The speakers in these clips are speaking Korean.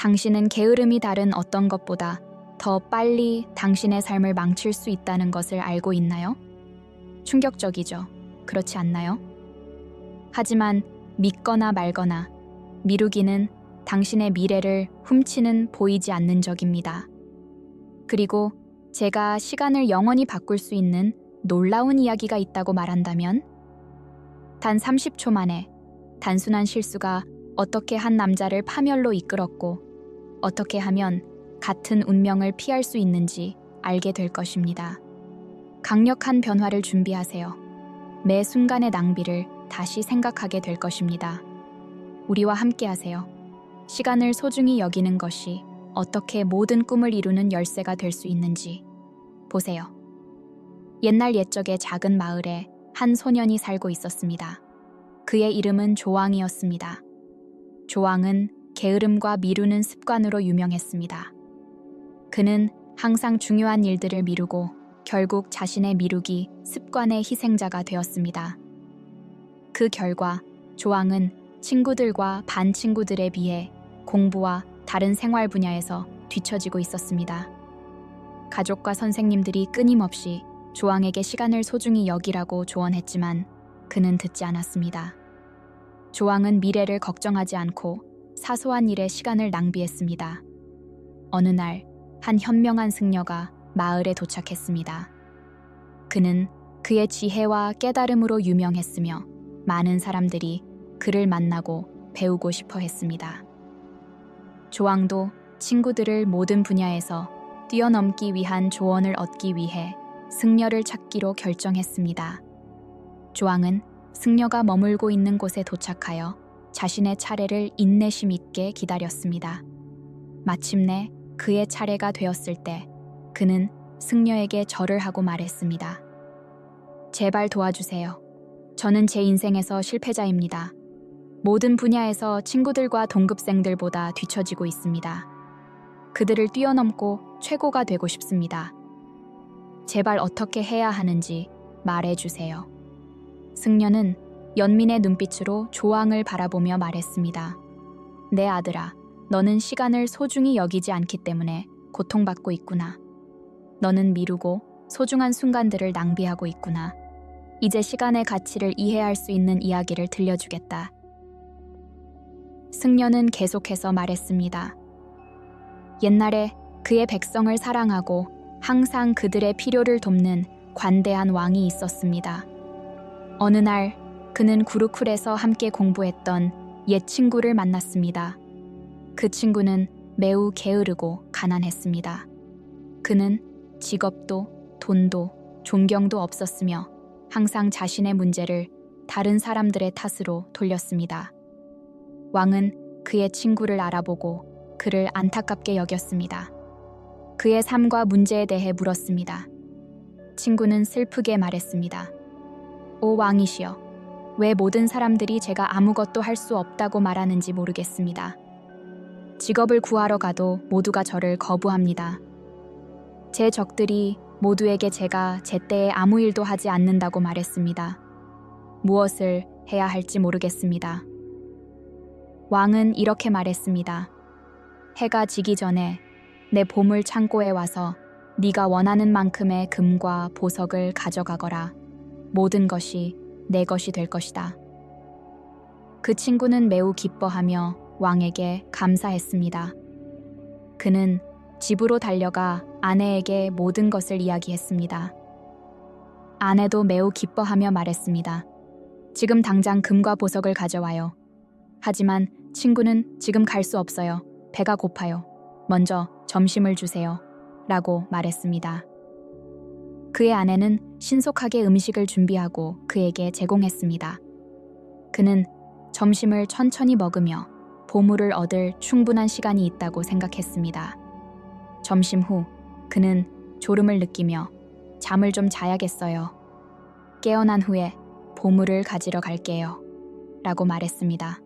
당신은 게으름이 다른 어떤 것보다 더 빨리 당신의 삶을 망칠 수 있다는 것을 알고 있나요? 충격적이죠. 그렇지 않나요? 하지만 믿거나 말거나 미루기는 당신의 미래를 훔치는 보이지 않는 적입니다. 그리고 제가 시간을 영원히 바꿀 수 있는 놀라운 이야기가 있다고 말한다면 단 30초 만에 단순한 실수가 어떻게 한 남자를 파멸로 이끌었고 어떻게 하면 같은 운명을 피할 수 있는지 알게 될 것입니다. 강력한 변화를 준비하세요. 매 순간의 낭비를 다시 생각하게 될 것입니다. 우리와 함께 하세요. 시간을 소중히 여기는 것이 어떻게 모든 꿈을 이루는 열쇠가 될 수 있는지 보세요. 옛날 옛적의 작은 마을에 한 소년이 살고 있었습니다. 그의 이름은 조왕이었습니다. 조왕은 게으름과 미루는 습관으로 유명했습니다. 그는 항상 중요한 일들을 미루고 결국 자신의 미루기 습관의 희생자가 되었습니다. 그 결과 조왕은 친구들과 반 친구들에 비해 공부와 다른 생활 분야에서 뒤처지고 있었습니다. 가족과 선생님들이 끊임없이 조왕에게 시간을 소중히 여기라고 조언했지만 그는 듣지 않았습니다. 조왕은 미래를 걱정하지 않고 사소한 일에 시간을 낭비했습니다. 어느 날, 한 현명한 승려가 마을에 도착했습니다. 그는 그의 지혜와 깨달음으로 유명했으며 많은 사람들이 그를 만나고 배우고 싶어 했습니다. 조왕도 친구들을 모든 분야에서 뛰어넘기 위한 조언을 얻기 위해 승려를 찾기로 결정했습니다. 조왕은 승려가 머물고 있는 곳에 도착하여 자신의 차례를 인내심 있게 기다렸습니다. 마침내 그의 차례가 되었을 때 그는 승려에게 절을 하고 말했습니다. 제발 도와주세요. 저는 제 인생에서 실패자입니다. 모든 분야에서 친구들과 동급생들보다 뒤처지고 있습니다. 그들을 뛰어넘고 최고가 되고 싶습니다. 제발 어떻게 해야 하는지 말해 주세요. 승려는 연민의 눈빛으로 조왕을 바라보며 말했습니다. 내 아들아, 너는 시간을 소중히 여기지 않기 때문에 고통받고 있구나. 너는 미루고 소중한 순간들을 낭비하고 있구나. 이제 시간의 가치를 이해할 수 있는 이야기를 들려주겠다. 승려는 계속해서 말했습니다. 옛날에 그의 백성을 사랑하고 항상 그들의 필요를 돕는 관대한 왕이 있었습니다. 어느 날 그는 구루쿨에서 함께 공부했던 옛 친구를 만났습니다. 그 친구는 매우 게으르고 가난했습니다. 그는 직업도 돈도 존경도 없었으며 항상 자신의 문제를 다른 사람들의 탓으로 돌렸습니다. 왕은 그의 친구를 알아보고 그를 안타깝게 여겼습니다. 그의 삶과 문제에 대해 물었습니다. 친구는 슬프게 말했습니다. 오 왕이시여, 왜 모든 사람들이 제가 아무것도 할 수 없다고 말하는지 모르겠습니다. 직업을 구하러 가도 모두가 저를 거부합니다. 제 적들이 모두에게 제가 제때에 아무 일도 하지 않는다고 말했습니다. 무엇을 해야 할지 모르겠습니다. 왕은 이렇게 말했습니다. 해가 지기 전에 내 보물 창고에 와서 네가 원하는 만큼의 금과 보석을 가져가거라. 모든 것이 내 것이 될 것이다. 그 친구는 매우 기뻐하며 왕에게 감사했습니다. 그는 집으로 달려가 아내에게 모든 것을 이야기했습니다. 아내도 매우 기뻐하며 말했습니다. 지금 당장 금과 보석을 가져와요. 하지만 친구는 지금 갈 수 없어요. 배가 고파요. 먼저 점심을 주세요. 라고 말했습니다. 그의 아내는 신속하게 음식을 준비하고 그에게 제공했습니다. 그는 점심을 천천히 먹으며 보물을 얻을 충분한 시간이 있다고 생각했습니다. 점심 후 그는 졸음을 느끼며 잠을 좀 자야겠어요. 깨어난 후에 보물을 가지러 갈게요. 라고 말했습니다.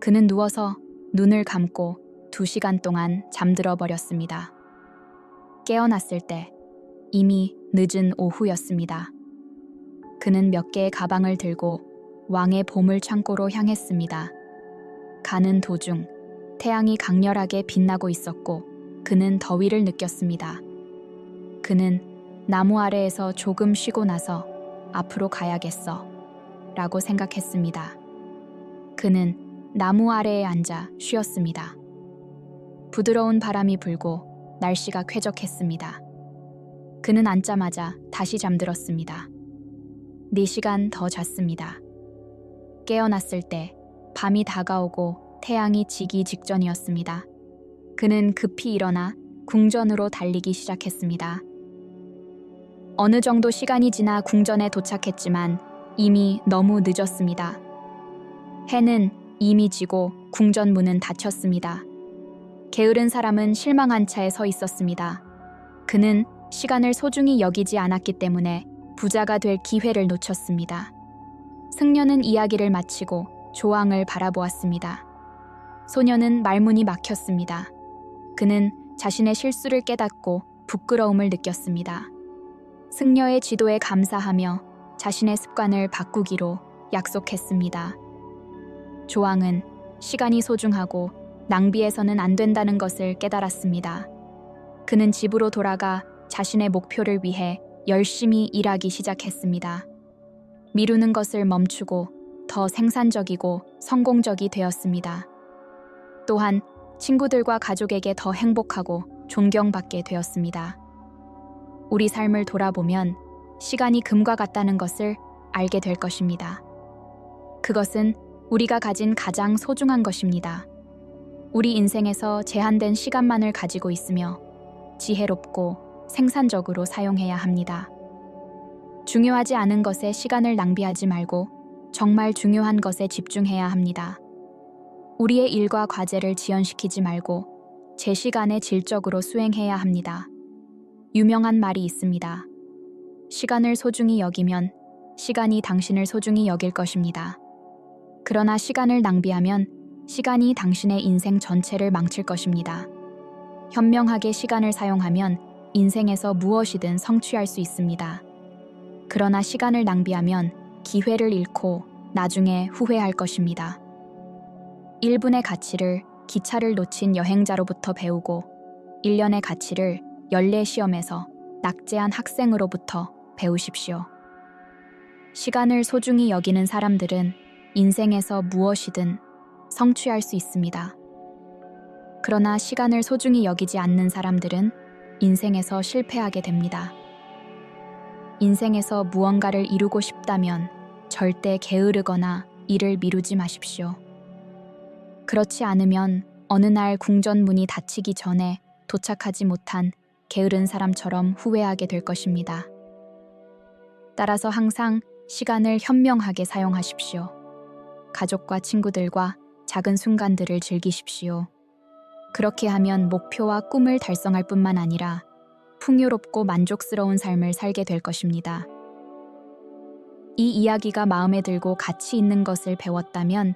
그는 누워서 눈을 감고 두 시간 동안 잠들어 버렸습니다. 깨어났을 때 이미 늦은 오후였습니다. 그는 몇 개의 가방을 들고 왕의 보물 창고로 향했습니다. 가는 도중 태양이 강렬하게 빛나고 있었고 그는 더위를 느꼈습니다. 그는 나무 아래에서 조금 쉬고 나서 앞으로 가야겠어 라고 생각했습니다. 그는 나무 아래에 앉아 쉬었습니다. 부드러운 바람이 불고 날씨가 쾌적했습니다. 그는 앉자마자 다시 잠들었습니다. 4시간 더 잤습니다. 깨어났을 때 밤이 다가오고 태양이 지기 직전이었습니다. 그는 급히 일어나 궁전으로 달리기 시작했습니다. 어느 정도 시간이 지나 궁전에 도착했지만 이미 너무 늦었습니다. 해는 이미 지고 궁전 문은 닫혔습니다. 게으른 사람은 실망한 차에 서 있었습니다. 그는 시간을 소중히 여기지 않았기 때문에 부자가 될 기회를 놓쳤습니다. 승려는 이야기를 마치고 조왕을 바라보았습니다. 소녀는 말문이 막혔습니다. 그는 자신의 실수를 깨닫고 부끄러움을 느꼈습니다. 승려의 지도에 감사하며 자신의 습관을 바꾸기로 약속했습니다. 조왕은 시간이 소중하고 낭비해서는 안 된다는 것을 깨달았습니다. 그는 집으로 돌아가 자신의 목표를 위해 열심히 일하기 시작했습니다. 미루는 것을 멈추고 더 생산적이고 성공적이 되었습니다. 또한 친구들과 가족에게 더 행복하고 존경받게 되었습니다. 우리 삶을 돌아보면 시간이 금과 같다는 것을 알게 될 것입니다. 그것은 우리가 가진 가장 소중한 것입니다. 우리 인생에서 제한된 시간만을 가지고 있으며 지혜롭고 생산적으로 사용해야 합니다. 중요하지 않은 것에 시간을 낭비하지 말고 정말 중요한 것에 집중해야 합니다. 우리의 일과 과제를 지연시키지 말고 제 시간에 질적으로 수행해야 합니다. 유명한 말이 있습니다. 시간을 소중히 여기면 시간이 당신을 소중히 여길 것입니다. 그러나 시간을 낭비하면 시간이 당신의 인생 전체를 망칠 것입니다. 현명하게 시간을 사용하면 인생에서 무엇이든 성취할 수 있습니다. 그러나 시간을 낭비하면 기회를 잃고 나중에 후회할 것입니다. 1분의 가치를 기차를 놓친 여행자로부터 배우고 1년의 가치를 연례 시험에서 낙제한 학생으로부터 배우십시오. 시간을 소중히 여기는 사람들은 인생에서 무엇이든 성취할 수 있습니다. 그러나 시간을 소중히 여기지 않는 사람들은 인생에서 실패하게 됩니다. 인생에서 무언가를 이루고 싶다면 절대 게으르거나 일을 미루지 마십시오. 그렇지 않으면 어느 날 궁전 문이 닫히기 전에 도착하지 못한 게으른 사람처럼 후회하게 될 것입니다. 따라서 항상 시간을 현명하게 사용하십시오. 가족과 친구들과 작은 순간들을 즐기십시오. 그렇게 하면 목표와 꿈을 달성할 뿐만 아니라 풍요롭고 만족스러운 삶을 살게 될 것입니다. 이 이야기가 마음에 들고 가치 있는 것을 배웠다면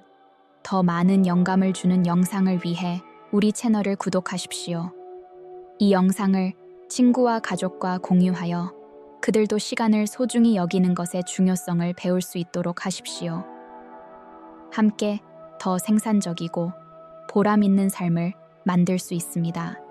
더 많은 영감을 주는 영상을 위해 우리 채널을 구독하십시오. 이 영상을 친구와 가족과 공유하여 그들도 시간을 소중히 여기는 것의 중요성을 배울 수 있도록 하십시오. 함께 더 생산적이고 보람 있는 삶을 만들 수 있습니다.